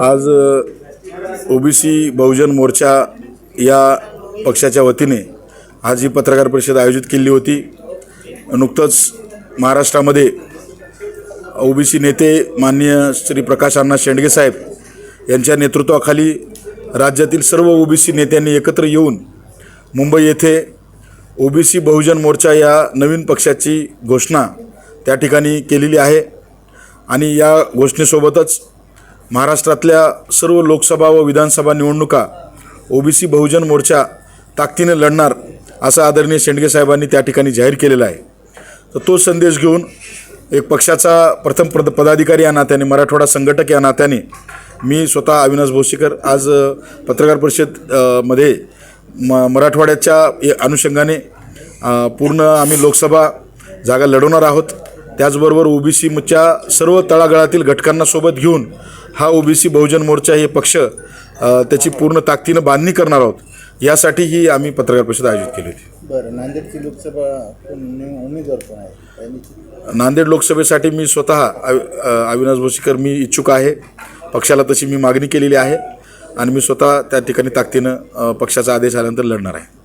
आज ओबीसी बहुजन मोर्चा या पक्षाच्या वतीने आज ही पत्रकार परिषद आयोजित केली होती. नुकतंच महाराष्ट्रामध्ये ओबीसी नेते माननीय श्री प्रकाश अण्णा शेंडगे साहेब यांच्या नेतृत्वाखाली राज्यातील सर्व ओबीसी नेत्यांनी एकत्र येऊन मुंबई येथे ओबीसी बहुजन मोर्चा या नवीन पक्षाची घोषणा त्या ठिकाणी केलेली आहे. आणि या घोषणेसोबतच महाराष्ट्रातल्या सर्व लोकसभा व विधानसभा निवडणुका ओबीसी बहुजन मोर्चा ताकदीने लढणार असं आदरणीय शेंडगे साहेबांनी त्या ठिकाणी जाहीर केलेला आहे. तर तो संदेश घेऊन एक पक्षाचा प्रथम पद पदाधिकारी या नात्याने मराठवाडा संघटक या नात्याने मी स्वतः अविनाश भोसीकर आज पत्रकार परिषदमध्ये म मराठवाड्याच्या अनुषंगाने पूर्ण आम्ही लोकसभा जागा लढवणार आहोत. त्याचबरोबर ओबीसीच्या सर्व तळागाळातील घटकांना सोबत घेऊन हा ओबीसी बहुजन मोर्चा हे पक्ष त्याची पूर्ण ताकदीनं बांधणी करणार आहोत यासाठी ही आम्ही पत्रकार परिषद आयोजित केली होती. बरं नांदेडची लोकसभा उमेदवार कोण आहे? नांदेड लोकसभेसाठी मी स्वतः अविनाश भोसीकर मी इच्छुक आहे. पक्षाला तशी मी मागणी केलेली आहे आणि मी स्वतः त्या ठिकाणी ताकदीनं पक्षाचा आदेश आल्यानंतर लढणार आहे.